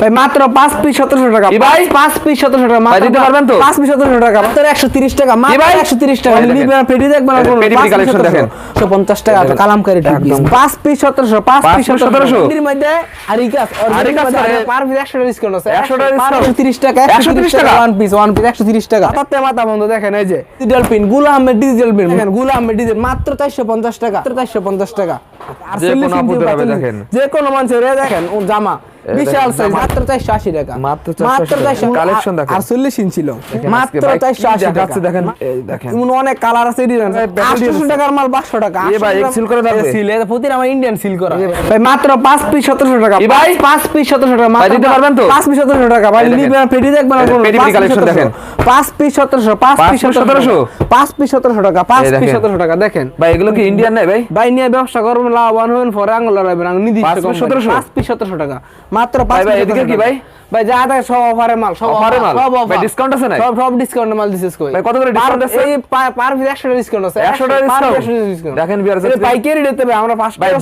ভাই মাত্র পাঁচ পিস সতেরোশো টাকা ভাই? পাঁচ- পাঁচ পিস সতেরোশো টাকা মাত্র দিতে পারবেন তো? পাঁচ পিস সতেরোশো টাকা মাত্র একশো তিরিশ টাকা মাত্র ভাই? একশো তিরিশ টাকা এই দেখেন। নিবেন না, দেখবেন না, এই কোনো- পেটি পাঁচ পেটি পিস collection দেখেন। 1700 পঞ্চাশ টাকা দেখেন। কালাম করে একদম। পাঁচ পিস সতেরোশো পাঁচ পাঁচ পিস পিস 1700 এর মধ্যে আরিকাস আরিকাস পার পিস একশো ডিসকাউন্ট আছে 100 টাকা discount। একশো তিরিশ টাকা 130 টাকা। ওয়ান পিস ওয়ান পিস একশো তিরিশ টাকা তাতে মাথা বন্ধ দেখেন এই যে ডিজিটাল পিনগুলা আহমেদ ডিজিটাল পিন দেখেনগুলা আহমেদ ডিজিটাল মাত্র চারশো পঞ্চাশ টাকা মাত্র চারশো পঞ্চাশ টাকা আর যে কোনো 40 ইঞ্চি আপুদের দেখেন। যে কোনো মানুষের দেখেন ও জামা বিশাল সাইজ মাত্র চারশো আশি টাকা মাত্র 480 টাকা। দেখেন। আর চল্লিশ ইঞ্চ ছিল মাত্র আজকে ভাই কি চারশো আশি টাকা দেখেন। দেখেন। এমন অনেক কালার আছে ডিজাইন ভাই, battle আটশো দিয়েছে। টাকার মাল পাঁচশো টাকা এ ভাই, 800 করে থাকবে। সিল প্রতিটা আমার ইন্ডিয়ান সিল করা ভাই মাত্র পিস সতেরোশো টাকা ভাই? পাঁচ পিস সতেরোশো টাকা মাত্র দিতে পারবেন তো? পাঁচ পিস সতেরোশো টাকা ভাই এই দেখেন। পেটি দেখবেন না পেটি পাঁচ পিস collection 1700 দেখেন। পাঁচ পিস সতেরোশো পাঁচ পাঁচ পিস পিস 1700 পাঁচ পিস সতেরোশো টাকা পিস দেখেন। সতেরোশো টাকা দেখেন ভাই এগুলো কি ইন্ডিয়ান নাই ভাই ভাই নিয়ে ব্যবসা করবেন লাভবান হবেন পরে আঙুল লড়াইবেন আঙুল নির্দিষ্ট পাঁচ পিস company। 1700 পাঁচ পিস সতেরোশো টাকা মাত্র পাঁচ ভাই, ভাই, এদিকে কি ভাই? ভাই যা থাকে সব অফারের মাল সব offer, মাল? সব ভাই, অফার discount আছে নাই? সব সব ডিসকাউন্ট মাল দিছিস কই ভাই, কত করে discount আছে? এই পার পিস 100 টাকা ডিসকাউন্ট আছে 100 টাকা পার discount? পিস 100 discount দেখেন viewers, এটা আজকে- পাইকারি দিতে হবে আমরা 5 ভাই, এ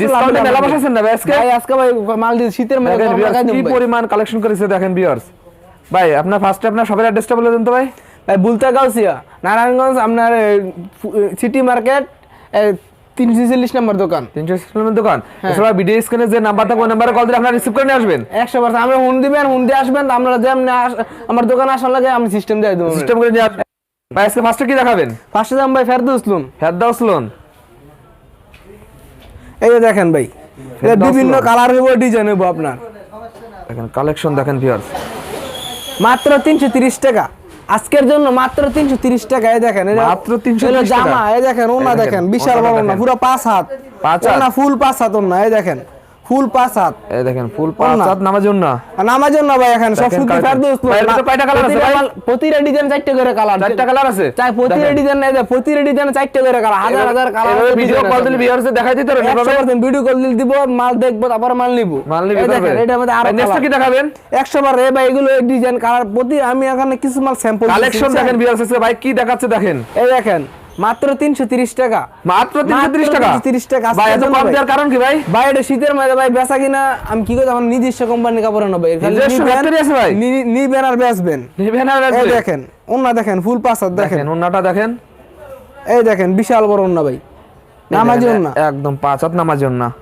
মেলা বসাইছেন না ভাই আজকে? ভাই আজকে ভাই মাল দিয়ে শীতের লাগাই কি পরিমাণ কালেকশন করেছে দেখেন ভিউয়ার্স ভাই আপনার ফার্স্টে আপনার সবার অ্যাড্রেসটা বলে দেন তো ভাই ভাই বুলতা গাউসিয়া নারায়ণগঞ্জ আপনার সিটি মার্কেট তিনশো চল্লিশ নম্বর দোকান। তিনশো কিলোমিটার দোকান? হ্যাঁ। এছাড়া ভিডিও স্ক্রিনে যে নাম্বার থাকবে ওই নাম্বারে কল দিলে আপনারা রিসিভ করে নিয়ে আসবেন? একশো পার্সেন্ট আমরা হুন দিবেন হুন দিয়ে আসবেন আমরা যেমনি আমার দোকানে আসার লাগে আমি সিস্টেম দিয়ে দেবো। সিস্টেম করে নিয়ে আসবেন। ভাই আজকে ফার্স্টে কি দেখাবেন? ফার্স্টে দাম ভাই ফেরদৌস লোন ফেরদাউস লোন এই যে দেখেন ভাই এটা ফেরদৌস বিভিন্ন কালার হইব ডিজাইন হইব আপনার। দেখেন কালেকশন দেখেন ভিউয়ার্স মাত্র তিনশো তিরিশ টাকা। আজকের জন্য মাত্র তিনশো তিরিশ টাকা এ দেখেন মাত্র 330 হলো জামা এ দেখেন ওনা দেখেন, বিশাল বড়। পুরো পাঁচ হাত পাঁচ হাত? ফুল পাঁচ হাত ওনা এ দেখেন ফুল পাঁচ হাত এই দেখেন ফুল পাঁচ হাত নামার জন্য। নামার জন্য ভাই এখন সব এর ভিতরে কয়টা কালার আছে ভাই? প্রতিটা ডিজাইন চারটে করে কালার। চারটা কালার আছে? চাই প্রতিটা ডিজাইন নাই প্রতিটা ডিজাইন চারটে করে কালার। হাজার হাজার কালার ভিডিও কল দিলে ভিউয়ার্স দেখাই দিতে পারবেন এভাবে? ভিডিও কল দিলে দিব মাল দেখব তারপর মাল নিব। মাল নিবি দেখেন মধ্যে আরও নেক্সট কি দেখাবেন? একশো বার রে ভাই এগুলো ডিজাইন কালার। প্রতি আমি এখানে কিছু মাল স্যাম্পল কালেকশন দেখেন ভিউয়ার্স ভাই কি দেখাচ্ছে দেখেন? এই দেখেন। মাত্র তিনশো তিরিশ টাকা। মাত্র 330 টাকা? 330 টাকা। ভাই এত কম দেওয়ার কারণ কি ভাই? ভাই এটা শীতের মধ্যে ভাই বেচা কিনা আমি কি করতে আমার নিজস্ব কোম্পানি কাপড় নিজস্ব আছে ভাই? নি- নিবেন আর বেচবেন। নেবেন আর এই দেখেন অন্য দেখেন ফুল পাঁচ দেখেন। ওন্নাটা দেখেন। এই দেখেন বিশাল বড় অন্য ভাই। নামাজি অন্য একদম পাঁচ হাত নামাজি ওন্না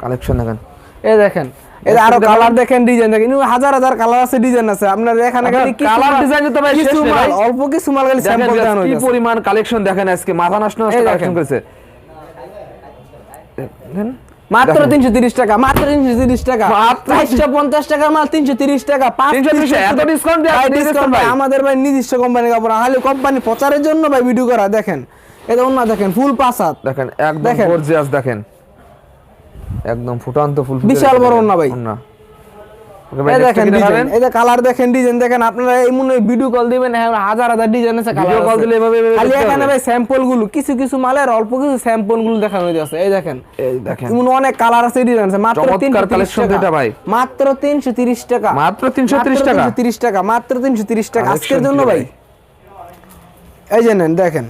কালেকশন দেখেন। এই দেখেন আরও কালার দেখেন ডিজাইন দেখেন। হাজার হাজার কালার আছে ডিজাইন আছে। আপনার এখানে খালি colour মাল- তো ভাই শেষ নেই অল্প কিছু মাল খালি স্যাম্পল কি পরিমাণ কালেকশন দেখেন আজকে। মাথা নষ্ট নষ্ট কালেকশন করেছে। দেখেন? মাত্র তিনশো তিরিশ টাকা মাত্র তিনশো তিরিশ টাকা। চারশো পঞ্চাশ টাকার মাল তিনশো তিরিশ টাকা। পাঁচ 330 piece এত discount দেয়া- ভাই, দিয়ে discount দিচ্ছেন ভাই, ভাই। আমাদের ভাই নিজস্ব কোম্পানি কাপড় খালি কোম্পানি প্রচারের জন্য ভাই ভিডিও করা দেখেন। এটা অন্য দেখেন ফুল পাঁচ দেখেন একদম। গর্জিয়াস দেখেন। একদম ফুটান্ত ফুল বিশাল বড় দেখেন, ওন্না ভাই। এই দেখেন ডিজাইন এই যে কালার দেখেন ডিজাইন দেখেন আপনারা এই মনে ভিডিও কল দিবেন হ্যাঁ, হাজার হাজার ডিজাইন আছে কালার call দিলে এভাবে খালি এখানে ভাই স্যাম্পলগুলো কিছু কিছু মালের অল্প কিছু স্যাম্পলগুলো দেখানো হয়েছে এই দেখেন। এই দেখেন। এমন অনেক কালার আছে ডিজাইন আছে। মাত্র চমৎকার 330 collection টাকা। এটা ভাই। মাত্র 330 টাকা। মাত্র 330 টাকা? 330 টাকা মাত্র 330 টাকা। আজকের জন্য ভাই? এই যে নেন দেখেন।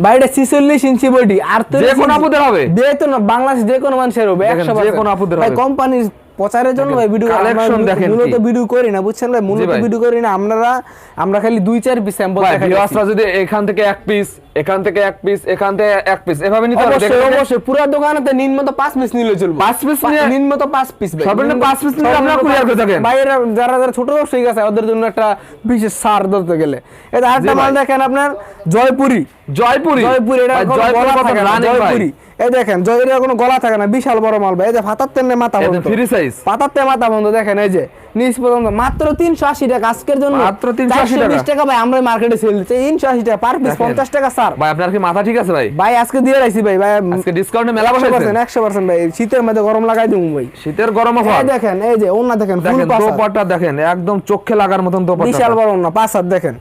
বাইরে 46 ইঞ্চি বডি আর তো যে কোনো আপুদের হবে? যে তো না বাংলাদেশ যে কোনো মানুষের হবে 100% যে কোনো আপুদের হবে। কোম্পানির প্রচারের জন্য ভাই ভিডিও collection দেখেন মূলত ভিডিও করি না বুঝছেন ভাই? মূলত ভিডিও করি না আমরা আমরা খালি দুই চার পিস স্যাম্পল দেখাই ভিউয়ার্সরা যদি এখান থেকে এক পিস এখান থেকে এক পিস এখান থেকে এক পিস এভাবে নিতে পারবে অবশ্যই? অবশ্যই পুরো দোকানেতে নিম্নত পাঁচ পিস নিলে চলবে। পাঁচ নিয়ে- নিম্নত পাঁচ পিস ভাই। সর্বনিম্ন নিম্ন- piece নিলে আপনারা সর্বনিম্ন courier করে থাকেন। বাইরে যারা যারা ছোট ব্যবসায়ী আছে ওদের জন্য একটা বিশেষ ছাড় ধরতে গেলে। এটা আরেকটা মাল দেখেন আপনার জয়পুরি। জয়পুরি। জয়পুরি এটা জয়পুরি গলা কত থাকে না, running ভাই। জয়পুরি এই দেখেন জয়ের কোনো গলা থাকে না বিশাল বড় মাল ভাই। এই যে ফাতার তেমনি মাথা বন্ধ। free size। পাতার তে মাথা বন্ধ দেখেন এই যে নিচ পর্যন্ত। মাত্র তিনশো আশি টাকা আজকের জন্য। মাত্র 380 টাকা। 420 টাকা ভাই আমরা মার্কেটে সেল দিচ্ছি। তিনশো আশি টাকা পার পিস দেখেন। পঞ্চাশ টাকা স্যার ভাই আপনার কি মাথা ঠিক আছে ভাই? ভাই আজকে দিয়ে ভাই। ভাই আজকে ডিসকাউন্টে মেলা বসাইছেন? ভাই। শীতের মধ্যে গরম লাগাই ভাই। শীতের গরম অফার? দেখেন এই যে দেখেন ফুল দেখেন একদম চোখে লাগার মতন দোপাট্টা। বিশাল বড় ওনা পাঁচ হাত দেখেন।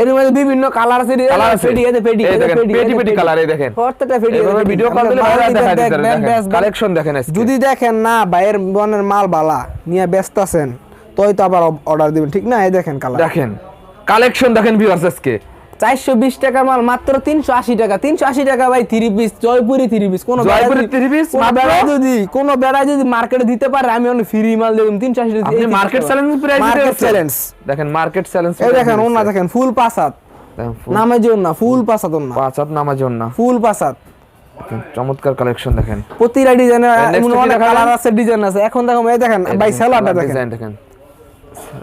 এর মধ্যে বিভিন্ন কালার আছে Colour আছে। পেডি এতে পেডি এই পেডি পেটি পেটি এই দেখেন। প্রত্যেকটা পেডি এইভাবে ভিডিও কল দিলে ভালো। দেখা দেখেন কালেকশন দেখেন যদি দেখেন না বাইরের বনের মাল বালা নিয়ে ব্যস্ত আছেন তোই তো আবার অর্ডার দিবেন। ঠিক না? এই দেখেন কালার দেখেন। কালেকশন দেখেন ভিউয়ার্স আজকে। চারশো বিশ টাকার মাল মাত্র তিনশো আশি টাকা। তিনশো আশি টাকা ভাই three piece Jaipuri three piece কোন? যদি কোন বেড়ায় যদি মার্কেটে দিতে পারে আমি অনেক ফ্রি মাল তিনশো আশি market challenge price market challenge দেখেন মার্কেট চ্যালেঞ্জ এই দেখেন ওনা দেখেন ফুল পাসাত নামে যে না ফুল পাসাত না নামার জন্য ফুল পাসাত চমৎকার কালেকশন দেখেন। প্রতিটা ডিজাইনের অনেক কালার আছে ডিজাইন আছে। এখন দেখো এই দেখেন ভাই সেলারটা দেখেন। দেখেন।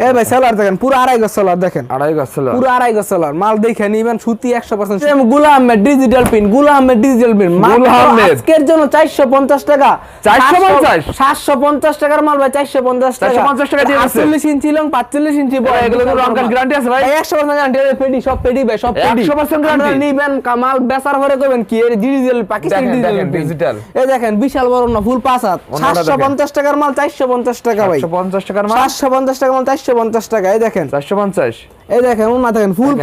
এই ভাই সেলার দেখেন পুরো আড়াই গজ সেলার দেখেন। আড়াই গাছ ছিল পুরো আড়াই গজ সেলার মাল দেখে নিবেন সুতি একশো পার্সেন্টগুলা আহমেদ ডিজিটাল পিনগুলা আহমেদ ডিজিটাল পিন গুল আহমেদ। আজকের জন্য চারশো পঞ্চাশ টাকা। 450? সাতশো পঞ্চাশ টাকার মাল ভাই টাকা। 450 টাকা দিয়ে দিচ্ছে? আটচল্লিশ ইঞ্চি লং পাঁচচল্লিশ ইঞ্চি বড়। এগুলো তো রং গ্যারান্টি আছে ভাই। একশো পার্সেন্ট গ্যারান্টি পেডি সব পেডি ভাই সব পেডি 100% guarantee? নিবেন কামাল বেচার করবেন কি? এর ডিজিটাল পাকিস্তানি দেখেন, ডিজিটাল এই দেখেন বিশাল বড় না ফুল পাঁচ হাত। অন্যটা সাতশো দেখেন। পঞ্চাশ টাকার মাল চারশো পঞ্চাশ টাকা ভাই। টাকার মাল। পঞ্চাশ মাল চারশো পঞ্চাশ টাকা এই দেখেন চারশো পঞ্চাশ এই দেখেন উন্না দেখেন ফুল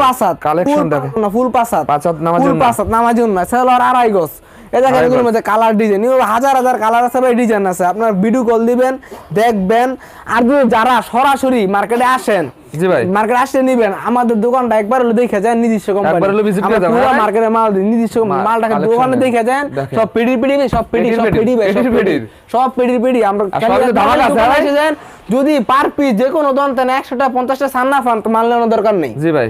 collection ফুল দেখেন। ফুল হাত পাঁচ হাত নামাজ ফুল জন্য। পাঁচ হাত নামাজ জন্য সেলর আড়াই গজ এই দেখেন এগুলোর মধ্যে কালার ডিজাইন হাজার হাজার কালার আছে ভাই ডিজাইন আছে। আপনার ভিডিও কল দিবেন দেখবেন। আর যারা সরাসরি মার্কেটে আসেন জি ভাই। মার্কেটে আসতে নিবেন আমাদের দোকানটা একবার হলে দেখে যান নিজস্ব কোম্পানি একবার হলে visit করে যাবেন, পুরো হ্যাঁ? মার্কেটে মাল নিজস্ব মালটাকে দোকানে দেখে যান। সব পেডির পেডি সব পেডি সব পেডি, পেডি সব পেডির সব পেডির পেডি। আমরা আর খালি সবাই তো একবার ধামাকা আছে, দোকানে ভাই? এসে যান, যদি পার পিস যে কোনো দন তেন একশোটা পঞ্চাশটা সান্না ফান মাল নেওয়ার দরকার নেই। জি ভাই।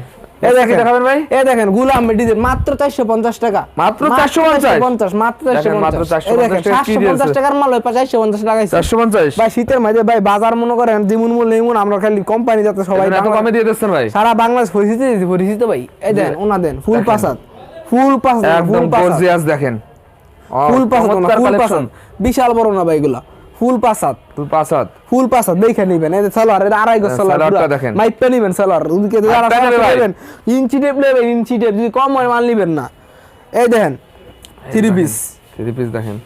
দেখেন দেখাবেন ভাই? এই দেখেন গুলাম মাত্র চারশো পঞ্চাশ টাকা। মাত্র 450? পঞ্চাশ? মাত্র চারশো পঞ্চাশ। 450 এই দেখেন টাকা কি সাতশো পঞ্চাশ দিয়েছে? টাকার মাল চারশো পঞ্চাশ টাকায় চারশো পঞ্চাশ? ভাই শীতের মাঝে ভাই বাজার মনে করেন যেমন মূল এমন আমরা খালি কোম্পানি যাতে সবাই কমে দিয়ে দিচ্ছেন ভাই? সারা বাংলাদেশ পরিচিত পরিচিত ভাই এই দেন ওনা দেন ফুল পাসাদ ফুল পাসাদ একদম দেখেন। ফুল পাসাদ ফুল। পাসাদ। বিশাল বড় না ভাই এগুলা। ফুল ফুল দেখে নিবেন। এই সালোয়ার এটা আড়াই গজ হ্যাঁ, সালোয়ার দেখেন। মাইপটা নিবেন সালোয়ার। ওদিকে যারা হাতটা সালোয়ার নেবে ভাই। নেবেন ইঞ্চি টেপ নেবেন ইঞ্চি টেপ। যদি কম হয় মাল নিবেন না। এই দেখেন থ্রি পিস থ্রি পিস দেখেন।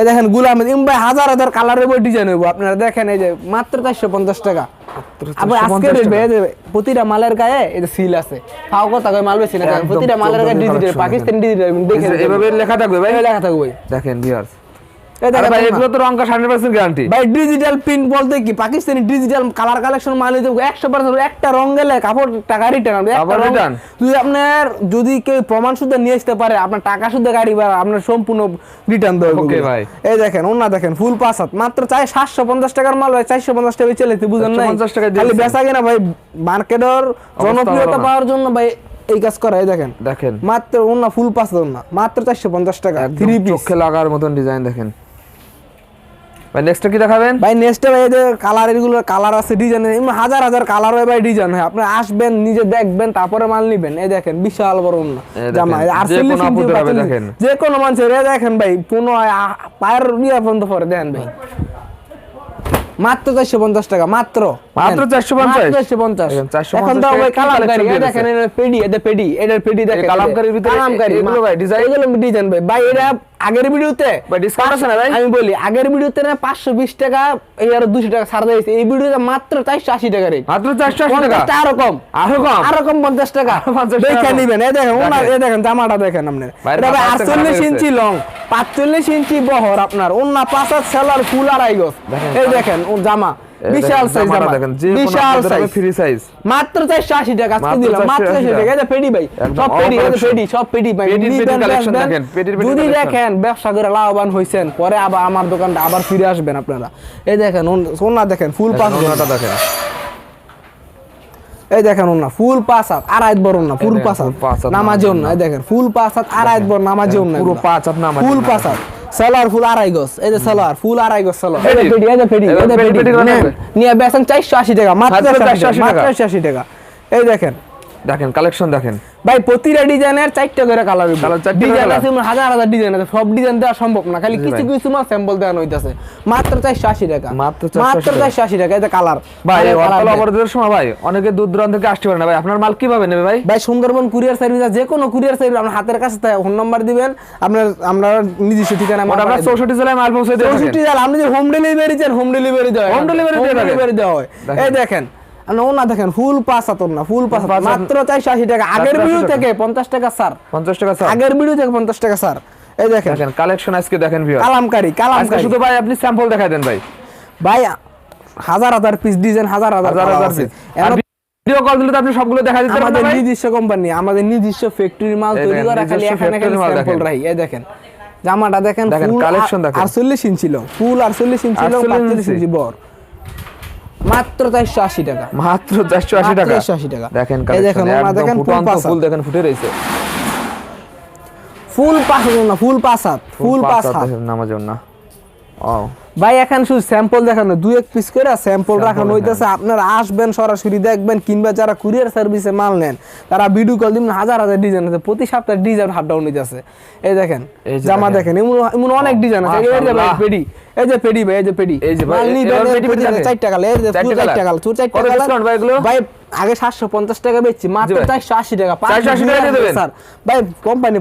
এই দেখেন গুলাম ভাই হাজার হাজার কালারের বই ডিজাইন হইব। আপনারা দেখেন এই যে মাত্র চারশো পঞ্চাশ টাকা। আবার আজকে 450 প্রতিটা মালের গায়ে এই যে সিল আছে। ফাও কথা কই মাল বেশি না প্রতিটা মালের গায়ে ডিজিটাল পাকিস্তানি ডিজিটাল দেখে এভাবে লেখা থাকবে ভাই? লেখা থাকবে দেখেন ভিউয়ার্স এগুলো তো রং কাশ হান্ড্রেড গ্যারান্টি ভাই ডিজিটাল প্রিন্ট বলতে কি? পাকিস্তানি ডিজিটাল কালার কালেকশন মাল দিতে একশো পার্সেন্ট একটা রং গেলে কাপড় টাকা রিটার্ন? যদি আপনার যদি কেউ প্রমাণ নিয়ে আসতে পারে আপনার টাকা গাড়ি বা আপনার সম্পূর্ণ রিটার্ন দেবে Okay, ভাই। এই দেখেন ওনা দেখেন ফুল মাত্র চাই টাকার মাল ভাই। চারশো পঞ্চাশ টাকা চলে বুঝেন না 450 টাকায় খালি। বেচা কিনা ভাই মার্কেটের জনপ্রিয়তা পাওয়ার জন্য ভাই এই কাজ করা দেখেন। দেখেন। মাত্র ওনা ফুল পাঁচ না মাত্র চারশো পঞ্চাশ টাকা থ্রি পিস চোখে লাগার মতন ডিজাইন দেখেন। ভাই নেক্সট কি দেখাবেন? ভাই নেক্সটে ভাই এদের কালারেরগুলো কালার আছে ডিজাইন হাজার হাজার কালার হয় ভাই ডিজাইন হয়। আপনি আসবেন নিজে দেখবেন তারপরে মাল নিবেন। এই দেখেন বিশাল বড় না জামা। যে আটচল্লিশ কোনো আপুদের হবে দেখেন। যে কোনো মানুষের এই দেখেন ভাই কোনো পায়ের ইয়ে পর্যন্ত পরে দেখেন ভাই। মাত্র চারশো পঞ্চাশ টাকা মাত্র। মাত্র 450? চারশো পঞ্চাশ? দেখেন, 450 এখন তো কি কালামকারি এই দেখেন এটা পেডি এটা পেডি এটার পেডি দেখেন কালামকারির ভিতরে কালামকারি এগুলো ভাই design? এগুলো ডিজাইন ভাই। ভাই এটা আগের ভিডিওতে? আমি বলি আগের ভিডিওতে না পাঁচশো বিশ টাকা এই আর দুশো টাকা ছাড় দিয়েছে এই ভিডিওতে মাত্র চারশো আশি টাকা রেট মাত্র চারশো আশি টাকা? আরও কম। আরও কম? আরও কম পঞ্চাশ টাকা। আরও 50 টাকা দেখে। নিবেন এই দেখেন ওনার। এই দেখেন জামাটা দেখেন আপনি। ভাই, এটা ভাই মাথা হচ্ছে আটচল্লিশ ইঞ্চি লং পাঁচচল্লিশ ইঞ্চি বহর আপনার। অন্য পাঁচ সেলার ফুল আড়াই দেখেন, এই দেখেন ও জামা। বিশাল সাইজ দেখেন বিশাল সাইজ ফ্রি সাইজ মাত্র চারশো আশি টাকা আজকে দিলাম মাত্র 480 টাকা। এটা পেডি ভাই সব পেডি এটা পেডি সব পেডি ভাই। Collection দেখেন, পেডির পেডি যদি দেখেন ব্যবসা করে লাভবান হয়েছেন পরে আবার আমার দোকানটা আবার ফিরে আসবেন আপনারা। এই দেখেন সোনা দেখেন ফুল পাস ওনাটা দেখেন। এই দেখেন ওনা ফুল পাঁচ হাত আড়াই বড় না ফুল পাঁচ হাত। full পাঁচ হাত নামাজি নামাজি। না এই দেখেন ফুল পাঁচ হাত আড়াই বড় নামাজি না পুরো পাঁচ হাত নামাজি ফুল পাঁচ হাত। সালোয়ার ফুল আড়াই গজ এই যে সালোয়ার ফুল আড়াই গজ সালোয়ার এই পেডি। এই যে পেডি এই যে পেডি। নিয়ে বেসন চারশো আশি টাকা মাত্র মাত্র 480 480 টাকা টাকা। মাত্র 480 টাকা এই দেখেন দেখেন কালেকশন দেখেন। ভাই প্রতিটা ডিজাইনের চারটা করে কালার ডিজাইন আছে এমন হাজার হাজার ডিজাইন আছে সব ডিজাইন দেওয়া সম্ভব না খালি কিছু কিছু মাল স্যাম্পল দেওয়া হইতাছে। মাত্র চারশো আশি টাকা। মাত্র 480 মাত্র। চারশো আশি টাকা এটা কালার ভাই অর্পণ অবরোধের সময় ভাই অনেকে দূর দূরান্ত থেকে আসতে পারে না। ভাই আপনার মাল কীভাবে নেবে ভাই? ভাই সুন্দরবন কুরিয়ার সার্ভিস যে কোনো কুরিয়ার সার্ভিস আপনার হাতের কাছে ফোন নাম্বার দিবেন আপনার আমরা নিজস্ব ঠিকানা ওটা আমরা চৌষট্টি জেলায় মাল পৌঁছে দিয়ে চৌষট্টি জেলা আপনি যে হোম ডেলিভারি চান হোম ডেলিভারি দেওয়া হোম ডেলিভারি দেওয়া হয়। এই দেখেন দেখেন ফুল না ফুল। মাত্র চারশো আশি টাকা আগের ভিডিও। থেকে পঞ্চাশ টাকা স্যার পঞ্চাশ টাকা স্যার আগের ভিডিও থেকে পঞ্চাশ টাকা স্যার এই দেখেন দেখেন কালেকশন আজকে দেখেন কালামকারি কালামকারি শুধু ভাই আপনি স্যাম্পল দেখাই দেন ভাই ভাই হাজার হাজার পিস ডিজাইন হাজার হাজার হাজার colour হাজার আছে। piece। এমন আর ভিডিও কল দিলে তো আপনি সবগুলো দেখা দিতে পারবেন আমাদের নিজস্ব কোম্পানি আমাদের নিজস্ব ফ্যাক্টরি মাল তৈরি দেখেন, করা খালি এখানে স্যাম্পল। এই দেখেন জামাটা দেখেন collection দেখেন। আটচল্লিশ ইঞ্চ ছিল ফুল আটচল্লিশ ইঞ্চ ছিল 48 ইঞ্চি। বর মাত্র চারশো আশি টাকা। মাত্র চারশো আশি টাকা? 480 টাকা। দেখেন দেখেন, দেখেন। ফুল দেখেন ফুটে রয়েছে। ফুল পাঁচ না ফুল পাঁচ হাত ফুল পাঁচ হাত দেখেন নামাজ না ও ভাই এখন শুধু স্যাম্পল দেখানো দুই এক পিস করে স্যাম্পল রাখানো হইতেছে। আপনারা আসবেন সরাসরি দেখবেন কিংবা যারা কুরিয়ার সার্ভিসে মাল নেন তারা ভিডিও কল দিবেন হাজার হাজার ডিজাইন আছে। প্রতি সপ্তাহে ডিজাইন হাফ ডাউন হইতেছে। এই দেখেন জামা দেখেন। এমন এমন অনেক ডিজাইন আছে। এই। পেডি এই যে পেডি ভাই এই যে পেডি এই যে ভাই, পেডি। চারটা এই যে colour। কালার কত discount ভাই এগুলো? ভাই আগে সাতশো পঞ্চাশ টাকা বেচছি মাত্র ভাই। চারশো আশি টাকা 480 টাকা দিয়ে দেবেন? স্যার ভাই কোম্পানি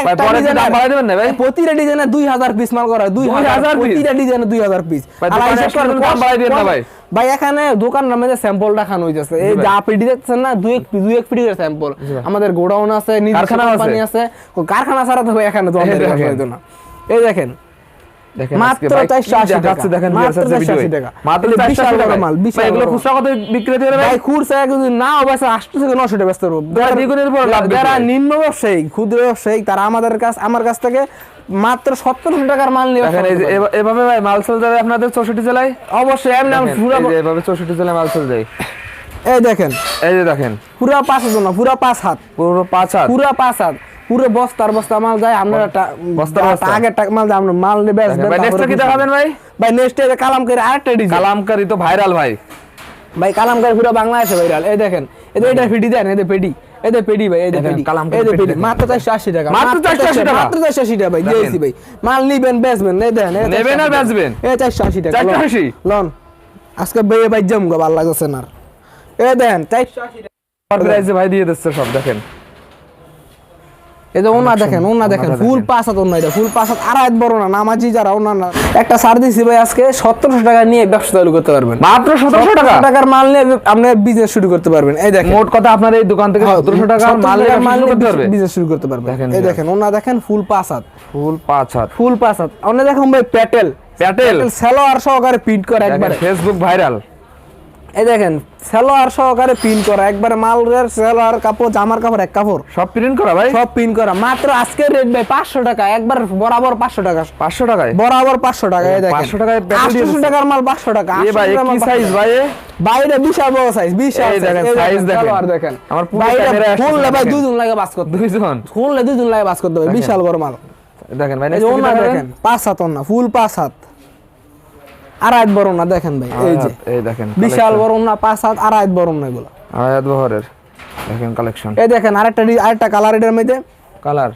একটা দাম বাড়ায় দেবেন না ভাই? প্রতিটা ডিজাইনে দুই হাজার পিস মাল করা দুই হাজার 2000 প্রতিটা ডিজাইনে দুই হাজার পিস ভাই, আর দোকানে করেন, দাম বাড়ায় দিয়েন না ভাই। ভাই এখানে দোকান নামে যে স্যাম্পল দেখানো হইতেছে এই যা পেডি দেখছেন না দুই এক দুই এক পিডির স্যাম্পল আমাদের গোডাউন আছে নিজস্ব আছে। কোম্পানি আছে কারখানা ছাড়া তো এখানে তো আমাদের না এই দেখেন মাত্র আজকে ভাই কি 480 টাকা। দেখেন মাত্র viewers আজকে 480 video-এ। টাকা। মাত্র 480 টাকা মাল, এগুলো খুচরা কত বিক্রি হতে ভাই? ভাই খুচরা যদি না অবশ্য আটশো থেকে নশো টাকা ব্যস্ত পারব দ্বিগুণের উপর লাভ যারা নিম্ন ব্যবসায়ী ক্ষুদ্র ব্যবসায়ী তারা আমাদের কাছ আমার কাছ থেকে মাত্র সত্তরশো টাকার মাল নিয়ে দেখেন এই যে এভা- এভাবে ভাই মাল সেল যায় আপনাদের চৌষট্টি জেলায়? অবশ্যই এমনি এভাবে চৌষট্টি জেলায় মাল সেল যায় এই দেখেন। এই যে দেখেন। পুরা পাঁচ হাত না পুরা পাঁচ হাত। পুরো পাঁচ হাত। পুরা পাঁচ হাত। পুরো বস্তার বস্তা মাল যায় আমরা বস্তার বস্তা। আগের টাকা মাল যায় আমরা মাল নিয়ে দেখেন, ভাই নেক্সট কি দেখাবেন ভাই? ভাই নেক্সট কালাম করে আরেকটা ডিজাইন। কালামকারি তো ভাইরাল ভাই। ভাই কালামকার পুরো বাংলাদেশে ভাইরাল। এই দেখেন এই যে এটা ফিডি দেন এই যে পেডি এই যে পেডি ভাই এই যে পেডি এই যে পেডি। মাত্র 480 টাকা মাত্র 480 টাকা? মাত্র 480 টাকা ভাই। দিয়েছি ভাই। মাল নিবেন বেচবেন এই দেখেন নেবেন আর 480 বেচবেন? এই 480 টাকা 480? লন। আজকে বেয়ে ভাই জম গো ভালো লাগছে না এই দেখেন 480 টাকা। ভাই দিয়ে দিচ্ছে সব দেখেন। এই যে ওনা দেখেন ওনা দেখেন ফুল দেখেন। পাঁচ হাত ওনা এটা ফুল পাঁচ হাত আর হাত বড় না নামাজি যারা ওনা না। একটা সার দিছি ভাই আজকে 1700 টাকা নিয়ে ব্যবসা চালু করতে পারবেন। মাত্র সতেরোশো টাকা? 1700 টাকার মাল নিয়ে আপনি বিজনেস শুরু করতে পারবেন। এই দেখেন। মোট কথা আপনার এই দোকান থেকে সতেরোশো টাকা মাল নিয়ে করতে পারবে? বিজনেস শুরু করতে পারবেন। দেখেন এই। দেখেন ওনা দেখেন ফুল পাঁচ হাত ফুল পাঁচ হাত ফুল পাঁচ হাত অন্য দেখুন ভাই প্যাটেল। প্যাটেল? সালোয়ার সহকারে প্রিন্ট করা একবারে। ফেসবুক ভাইরাল এই দেখেন সালোয়ার সহকারে প্রিন্ট করা একবারে মালের সালোয়ার কাপড় জামার কাপড় এক কাপড়। সব প্রিন্ট করা ভাই? সব প্রিন্ট করা। মাত্র আজকের রেট ভাই পাঁচশো টাকা একবার বরাবর পাঁচশো টাকা। পাঁচশো টাকায়? বরাবর পাঁচশো টাকা এই দেখেন। 500 টাকায় প্যাকেট দিয়ে 800 দিচ্ছে। টাকার মাল পাঁচশো টাকা এ 800 ভাই কি সাইজ ভাই বাইরে বিশাল বড় সাইজ বিশাল দেখেন, size দেখেন। দেখেন। আমার বাইরে খুললে ভাই দুজন লাগে বাস করতে। খুললে দুজন লাগে বাস করতে বিশাল বড় মাল। দেখেন ভাই দেখেন পাঁচ হাত ওনা ফুল পাঁচ হাত। আড়াই বড় না দেখেন ভাই এই যে। এই দেখেন বিশাল বড় না পাঁচ হাত আড়াই বড় না এগুলো। আড়াই বহরের দেখেন কালেকশন এই দেখেন আরেকটা আরেকটা কালার এটার মধ্যে। কালার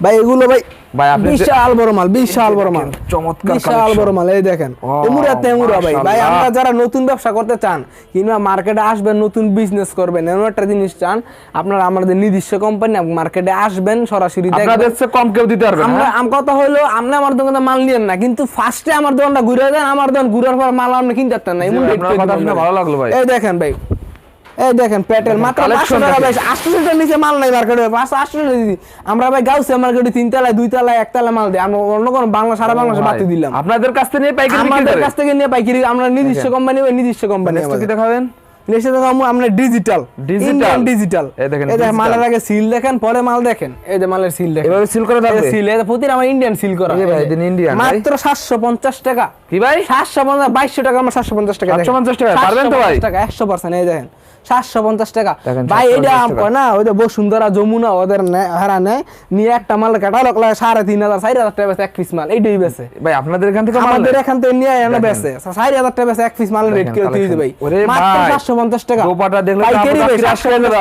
ভাই এগুলো ভাই ভাই আপনি বিশাল বড় মাল বিশাল বড় মাল চমৎকার বিশাল বড় মাল এই দেখেন এমুরা তেমুরা ভাই ভাই আমরা যারা নতুন ব্যবসা করতে চান কিংবা মার্কেটে আসবেন নতুন বিজনেস করবেন এমন একটা জিনিস চান আপনারা আমাদের নিজস্ব কোম্পানি মার্কেটে আসবেন সরাসরি দেখবেন আপনাদের চেয়ে কম কেউ দিতে পারবে না আমরা হ্যাঁ? আম কথা হলো আপনি আমার দোকানে মাল নিয়েন না কিন্তু ফার্স্টে আমার দোকানটা ঘুরে দেন আমার দোকান ঘুরার পর মাল আপনি কিনতে পারতেন না এমন কথা। ভালো লাগল ভাই। এই দেখেন ভাই এই দেখেন প্যাটেল মাত্র পাঁচশো টাকা। ভাই আটশো টাকার নিচে মাল নাই মার্কেটে পাঁচশো আটশো টাকা দিদি আমরা ভাই গাউসে মার্কেটে তিন তলায় দুই তলায় এক তলায় মাল দিই। আমরা অন্য কোনো বাংলা সারা বাংলাদেশে বাতি দিলাম। আপনাদের কাছ থেকে নিয়ে পাইকারি আমাদের কাছ থেকে নিয়ে পাইকারি আমরা নিজস্ব কোম্পানি নিজস্ব কোম্পানি দেখাবেন? নেক্সট দেখাবো আমরা ডিজিটাল Digital? ডিজিটাল এই দেখেন, এই দেখেন মালের আগে সিল দেখেন পরে মাল দেখেন। এই যে মালের সিল দেখেন। এভাবে সিল করে থাকবে সিল এটা প্রতিটা আমার ইন্ডিয়ান সিল করা। এই ভাই, দিন Indian, মাত্র সাতশো পঞ্চাশ টাকা। কি ভাই? সাতশো পঞ্চাশ বাইশশো টাকা আমার সাতশো পঞ্চাশ টাকা 750 টাকা, পারবেন তো ভাই? টাকা একশো পার্সেন্ট এই দেখেন। সাতশো পঞ্চাশ টাকা। ভাই এটা টাকা। না ওই যে বসুন্ধরা যমুনা ওদের হারা নেয় নিয়ে একটা মাল ক্যাটালগ লাগে সাড়ে তিন হাজার চার হাজার টাকা এক পিস মাল। এইটাই বেচে। ভাই আপনাদের এখান থেকে আমাদের এখান থেকে নিয়ে এনে। বেচে। চার হাজার টাকা বেচে এক পিস মালের রেট কেউ দিয়ে। ভাই। মাত্র সাতশো পঞ্চাশ টাকা। দোপাটা দেখলে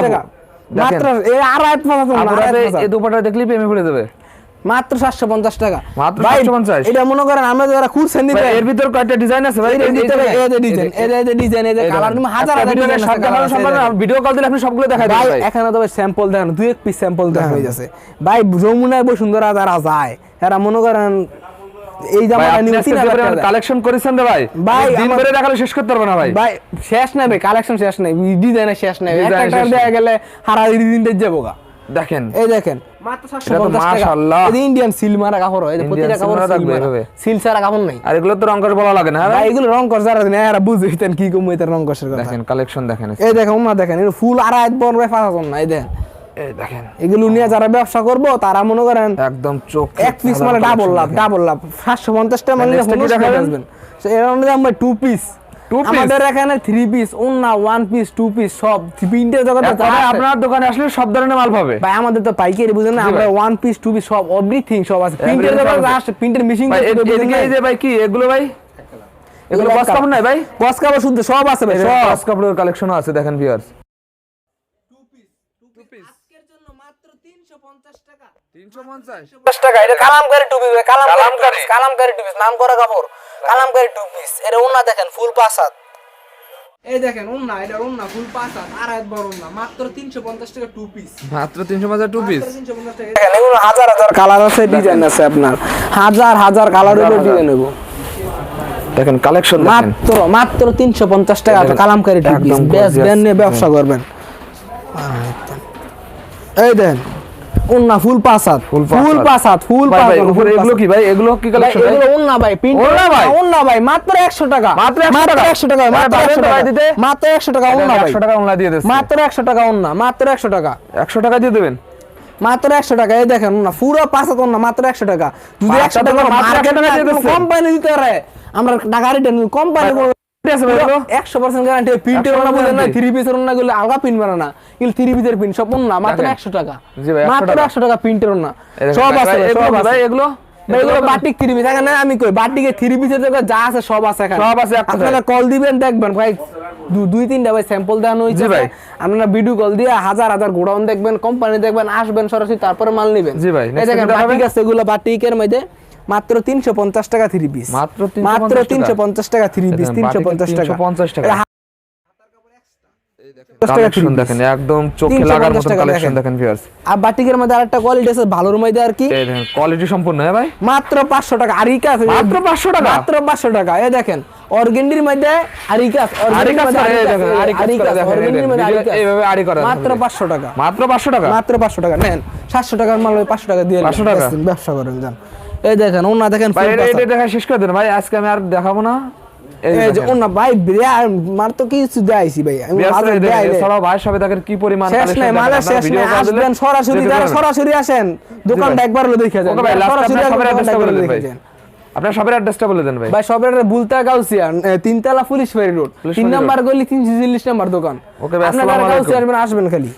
টাকা। মাত্র এই দোপাটা দেখলেই প্রেমে পড়ে যাবে। মাত্র সাতশো পঞ্চাশ টাকা। মাত্র ভাই, 750 এটা মনে করেন আমরা যারা খুঁজছেন এর ভিতর কয়টা ডিজাইন আছে ভাই। এর এই- এই ভিতরে এই যে ডিজাইন এই যে- ডিজাইন এই যে কালার দেখেন। হাজার হাজার ডিজাইন সম্ভব না ভিডিও কল দিলে আপনি সবগুলো দেখাই ভাই এখানে তো ভাই স্যাম্পল দেখেন দুই এক পিস স্যাম্পল দেখানো হয়ে যাচ্ছে ভাই যমুনায় বসুন্ধরা যারা যায় এরা মনে করেন এই জামাটা। কালেকশন করেছেন রে ভাই ভাই, দিন ভরে দেখালে শেষ করতে পারবে না ভাই। ভাই শেষ নাই ভাই কালেকশন শেষ নাই শেষ নাই। একটা দেয়া গেলে হারা দিন যাব গা। দেখেন। এই দেখেন মাত্র এটা তো 750 টাকা। মাশাআল্লাহ। এই ইন্ডিয়ান সিল মারা কাপড় হয় প্রতিটা কাপড় সিল মারা। সিল ছাড়া কাপড় নাই। আর এগুলো তো রং করে বলা লাগে না হ্যাঁ ভাই? এগুলো রং কর যারা দিন এরা বুঝে কি কম হইতেন রং কথা। দেখেন কালেকশন দেখেন। এই দেখেন দেখেন ফুল বড় পাঁচ হাজার না এই দেখেন। এই দেখেন। এগুলো নিয়ে যারা ব্যবসা করব তারা মনে করেন একদম চোখ এক পিস মানে ডাবল লাভ ডাবল লাভ। সাতশো মানে দেখাবেন? এর মধ্যে আমরা টু পিস আমাদের এখানে three piece one piece two piece সব জগতে আছে। আপনার দোকানে আসলে সব ধরনের মাল পাবে। ভাই আমাদের তো পাইকারি বুঝেন না আমরা ওয়ান পিস টু পিস সব এভরিথিং সব আছে। প্রিন্টের। আসে প্রিন্টের মেশিন এই যে ভাই কি এগুলো ভাই? এগুলো কাপড় নাই ভাই? বস কাপড় শুদ্ধ সব আছে ভাই সব। বস কাপড়ের কালেকশনও আছে দেখেন ভিউয়ার্স টাকা এটা Kalamkari two piece Kalamkari. Kalamkari? Two piece নাম করা কাপড়। কালামকারী টু পিস এটা ওন্না দেখেন ফুল পাসাত এই দেখেন ওন্না এটা ওন্না ফুল পাসাত আর এক বড় ওন্না মাত্র 350 টাকা টু পিস মাত্র তিনশো পঞ্চাশ টু পিস দেখেন এগুলো হাজার হাজার কালার আছে ডিজাইন আছে আপনার। হাজার হাজার কালার হলো ডিজাইন নেব দেখেন কালেকশন দেখেন। মাত্র মাত্র 350 টাকা দেখেন, কালামকারী টু পিস একদম বেশ ব্র্যান্ড নিয়ে ব্যবসা করবেন। এই দেন ওন্না ফুল পাসাত ফুল ফুল পাসাত। পাসাত ফুল ভাই ভাই পাসাত উপরে এগুলো কি ভাই? এগুলো কি কালেকশন ভাই এগুলো ওন্না ভাই প্রিন্ট ওন্না ভাই? ওন্না ভাই মাত্র 100 টাকা। মাত্র 100 টাকা? 100 মাত্র 100 টাকা দিতে? মাত্র 100 টাকা ওন্না ভাই। একশো টাকা অনলাইন দিয়ে দিচ্ছে। মাত্র 100 টাকা ওন্না মাত্র 100 টাকা। একশো টাকা দিয়ে দেবেন? মাত্র 100 টাকা এই দেখেন না পুরো পাঁচা তো না মাত্র 100 টাকা। যদি 100 তো টাকা 100। কোম্পানি দিতে পারে আমরা টাকা রিটার্ন কোম্পানি ঠিক আছে ভাই এগুলো? 100% গ্যারান্টি প্রিন্টের 100% না বুঝেন না guarantee। 3 পিসের আলগা প্রিন্ট বানা না। কিন্তু 3 পিসের প্রিন্ট সব না মাত্র দেখেন। 100 টাকা। জি ভাই, 100 মাত্র টাকা। 100 টাকা প্রিন্টের না সব আছে সব আছে। এগুলো বাটিক থ্রি পিস এখানে আমি কই বাটিকে থ্রি পিসের যা আছে সব আছে সব আছে আপনারা কল দিবেন দেখবেন ভাই দুই তিনটা ভাই স্যাম্পল দেওয়ানো হয়েছে। ভাই। আপনারা ভিডিও কল দিয়ে হাজার হাজার গোডাউন দেখবেন কোম্পানি দেখবেন আসবেন সরাসরি তারপরে মাল নেবেন। জি ভাই, এই দেখেন বাটিক আছে এগুলো বাটিকের মধ্যে। মাত্র তিনশো পঞ্চাশ টাকা থ্রি পিস মাত্র মাত্র তিনশো পঞ্চাশ টাকা থ্রি পিস তিনশো পঞ্চাশ টাকা। 350 টাকা। এটা হা- টাকা কালেকশন three piece। দেখেন একদম চোখে লাগার মতো কালেকশন দেখেন। দেখেন ভিউয়ার্স আর বাটিকের মধ্যে আরেকটা কোয়ালিটি আছে ভালোর মধ্যে আর কি। এই দেখেন কোয়ালিটি সম্পূর্ণ হ্যাঁ ভাই? মাত্র পাঁচশো টাকা আরিকা আছে মাত্র 500 টাকা? মাত্র পাঁচশো টাকা। এই দেখেন অর্গেন্ডির মধ্যে আরিকাস আরিকাস এই দেখেন, আরিকাস করে দেখেন, এই এইভাবে আরি করা মাত্র দেখেন। পাঁচশো টাকা। মাত্র পাঁচশো টাকা? মাত্র পাঁচশো টাকা নেন সাতশো টাকার মাল পাঁচশো টাকা দিয়ে 500 টাকা? ব্যবসা করেন এই দেখেন ওনা দেখেন ভাই full এটা দেখা শেষ করে দেন। ভাই আজকে আমি আর দেখাবো না। এই যে। ওনা ভাই বিরাট মার তো কিছু দেয়াইছি ভাই। আমি বিয়ার ভাই সবে দেখেন কি পরিমাণ শেষ নাই আপনারা শেষ নাই। আসবেন সরাসরি যারা। সরাসরি আসেন। দোকানটা একবার হলো দেখে যান ভাই সরাসরি সবের অ্যাড্রেসটা বলে দেন ভাই। আপনার সবের অ্যাড্রেসটা বলে দেন ভাই। ভাই সবের বুলতা গাউসিয়ান তিনতলা পুলিশ ফেরি রোড। তিন নাম্বার গলি তিনশো চল্লিশ নাম্বার দোকান। ওকে ভাই, আপনারা আসবেন খালি।